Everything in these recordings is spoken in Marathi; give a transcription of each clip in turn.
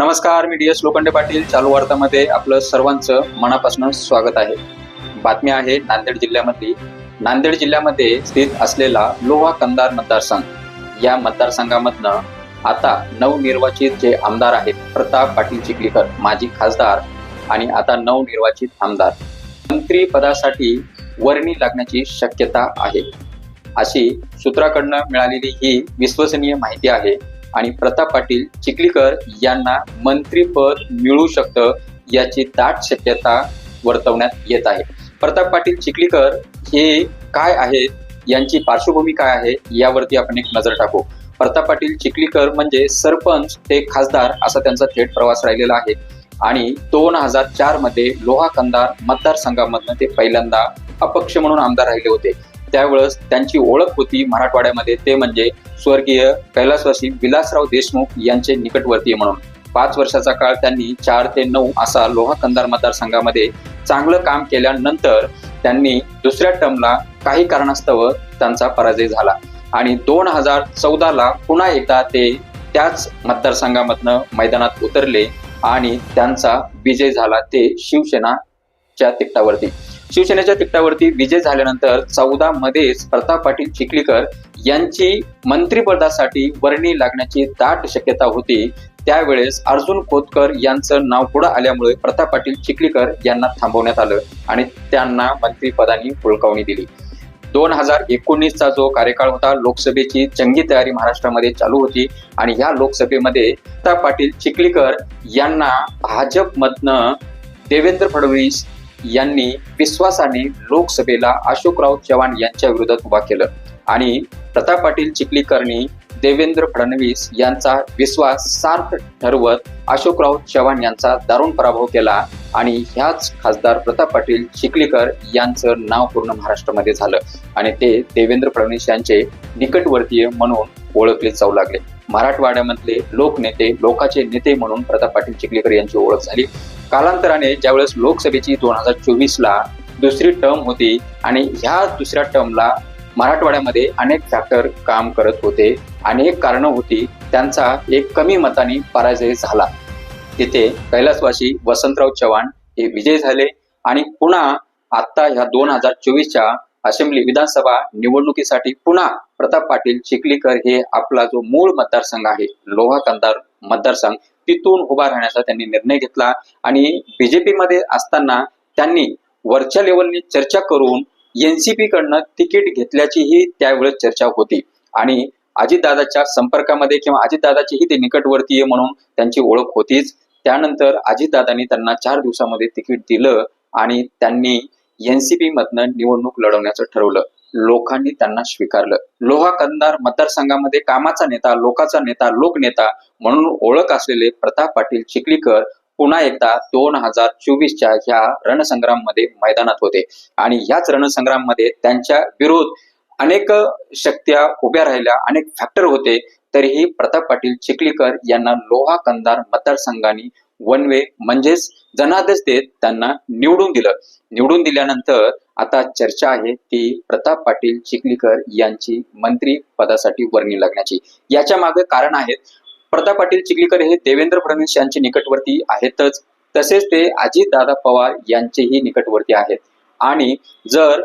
नमस्कार मी डी एस लोखंडे पाटील चालू वार्तामध्ये आपलं सर्वांचं मनापासून स्वागत आहे. बातमी आहे नांदेड जिल्ह्यामधली. नांदेड जिल्ह्यामध्ये स्थित असलेला लोहा कंदार मतदारसंघ. या मतदारसंघामधनं आता नवनिर्वाचित जे आमदार आहेत प्रताप पाटील चिखलीकर माजी खासदार आणि आता नवनिर्वाचित आमदार मंत्री पदासाठी वर्णी लागण्याची शक्यता आहे. अशी सूत्राकडनं मिळालेली ही विश्वसनीय माहिती आहे. आणि प्रताप पाटील चिखलीकर यांना मंत्रीपद मिळू शकतं याची दाट शक्यता वर्तवण्यात येत आहे. प्रताप पाटील चिखलीकर हे काय आहेत? यांची पार्श्वभूमी काय आहे? यावरती आपण एक नजर टाकू. प्रताप पाटील चिखलीकर म्हणजे सरपंच ते खासदार असा त्यांचा थेट प्रवास राहिलेला आहे. आणि दोन हजार चारमध्ये लोहा कंदार मतदारसंघामधनं ते पहिल्यांदा अपक्ष म्हणून आमदार राहिले होते. त्यावेळेस त्यांची ओळख होती मराठवाड्यामध्ये. ते म्हणजे स्वर्गीय कैलासवासी विलासराव देशमुख यांचे निकटवर्तीय म्हणून. पाच वर्षाचा काळ त्यांनी चार ते नऊ असा लोहा कंदार मतदारसंघामध्ये चांगलं काम केल्यानंतर त्यांनी दुसऱ्या टर्मला काही कारणास्तव त्यांचा पराजय झाला. आणि दोन हजार चौदाला पुन्हा एकदा ते त्याच मतदारसंघामधनं मैदानात उतरले आणि त्यांचा विजय झाला ते शिवसेनाच्या तिकटावरती. शिवसेनेच्या तिकटावरती विजय झाल्यानंतर चौदा मध्येच प्रताप पाटील चिखलीकर यांची मंत्रिपदासाठी वर्णी लागण्याची दाट शक्यता होती. त्यावेळेस अर्जुन खोतकर यांचं नाव पुढे आल्यामुळे प्रताप पाटील चिखलीकर यांना थांबवण्यात आलं आणि त्यांना मंत्रिपदानी हुळकावणी दिली. दोन हजार एकोणीसचा जो कार्यकाळ होता लोकसभेची जंगी तयारी महाराष्ट्रामध्ये चालू होती आणि या लोकसभेमध्ये प्रताप पाटील चिखलीकर यांना भाजपमधनं देवेंद्र फडणवीस यांनी विश्वासाने लोकसभेला अशोकराव चव्हाण यांच्या विरोधात उभा केलं. आणि प्रताप पाटील चिखलीकरणी देवेंद्र फडणवीस यांचा विश्वास सार्थ ठरवत अशोकराव चव्हाण यांचा दारुण पराभव केला आणि ह्याच खासदार प्रताप पाटील चिखलीकर यांचं नाव पूर्ण महाराष्ट्रामध्ये झालं. आणि ते देवेंद्र फडणवीस यांचे निकटवर्तीय म्हणून ओळखले जाऊ लागले. मराठवाड्यामधले लोकनेते लोकाचे नेते म्हणून प्रताप पाटील चिखलीकर यांची ओळख झाली. कालांतराने ज्यावेळेस लोकसभेची दोन हजार चोवीस ला दुसरी टर्म होती आणि ह्या दुसऱ्या टर्मला मराठवाड्यामध्ये अनेक फॅक्टर काम करत होते. अनेक कारणं होती. त्यांचा एक कमी मताने पराजय झाला. तिथे कैलासवासी वसंतराव चव्हाण हे विजय झाले आणि पुन्हा आता ह्या दोन हजार चोवीसच्या असेंब्ली विधानसभा निवडणुकीसाठी पुन्हा प्रताप पाटील चिखलीकर हे आपला जो मूळ मतदारसंघ आहे लोहा कंदार मतदारसंघ तिथून उभा राहण्याचा त्यांनी निर्णय घेतला. आणि बीजेपी मध्ये असताना त्यांनी वरच्या लेवलनी चर्चा करून एनसीपी कडनं तिकीट घेतल्याचीही त्यावेळेस चर्चा होती. आणि अजितदादाच्या संपर्कामध्ये किंवा अजितदादाचीही ते निकटवर्तीय म्हणून त्यांची ओळख होतीच. त्यानंतर अजितदादांनी त्यांना चार दिवसामध्ये तिकीट दिलं आणि त्यांनी एनसीपी मधनं निवडणूक लढवण्याचं ठरवलं. लोकांनी त्यांना स्वीकारलं. लोहा कंदार मतदारसंघामध्ये कामाचा नेता लोकाचा नेता लोकनेता म्हणून ओळख असलेले प्रताप पाटील चिखलीकर पुन्हा एकदा दोन हजार चोवीसच्या ह्या रणसंग्राममध्ये मैदानात होते. आणि ह्याच रणसंग्राममध्ये त्यांच्या विरोध अनेक शक्त्या उभ्या राहिल्या अनेक फॅक्टर होते. तरीही प्रताप पाटील चिखलीकर यांना लोहा कंदार मतदारसंघाने वन वे म्हणजेच जनादेश देत त्यांना निवडून दिलं. निवडून दिल्यानंतर आता चर्चा आहे ती प्रताप पाटील चिखलीकर यांची मंत्री पदासाठी वर्णी लागण्याची. याच्या मागे कारण आहेत. प्रताप पाटील चिखलीकर हे देवेंद्र फडणवीस यांचे निकटवर्ती आहेतच. तसेच ते अजितदादा पवार यांचेही निकटवर्ती आहेत. आणि जर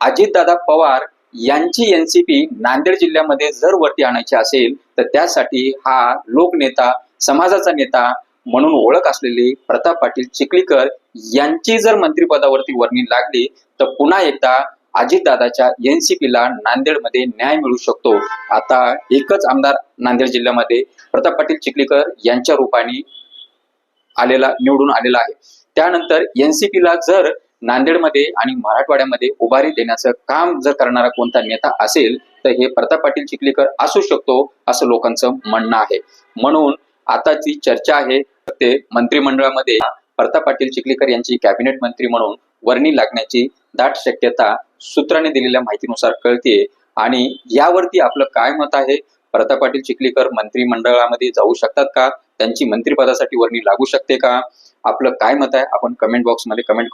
अजितदादा पवार यांची एनसीपी नांदेड जिल्ह्यामध्ये जर वरती आणायची असेल तर त्यासाठी हा लोकनेता समाजाचा नेता म्हणून ओळख असलेले प्रताप पाटील चिखलीकर यांची जर मंत्रिपदावरती वर्णी लागली तर पुन्हा एकदा अजितदादाच्या एनसीपीला नांदेडमध्ये न्याय मिळू शकतो. आता एकच आमदार नांदेड जिल्ह्यामध्ये प्रताप पाटील चिखलीकर यांच्या रूपाने आलेला निवडून आलेला आहे. त्यानंतर एनसीपीला जर नांदेडमध्ये आणि मराठवाड्यामध्ये उभारी देण्याचं काम जर करणारा कोणता नेता असेल तर हे प्रताप पाटील चिखलीकर असू शकतो असं लोकांचं म्हणणं आहे. म्हणून आता जी चर्चा आहे ते मंत्रिमंडळामध्ये प्रताप पाटील चिखलीकर यांची कॅबिनेट मंत्री म्हणून वर्णी लागण्याची दाट शक्यता सूत्राने दिलेल्या माहितीनुसार कळते आणि यावरती आपलं काय मत आहे? प्रताप पाटील चिखलीकर मंत्रिमंडळामध्ये जाऊ शकतात का? त्यांची मंत्रिपदासाठी वर्णी लागू शकते का? आपलं काय मत आहे? आपण कमेंट बॉक्समध्ये कमेंट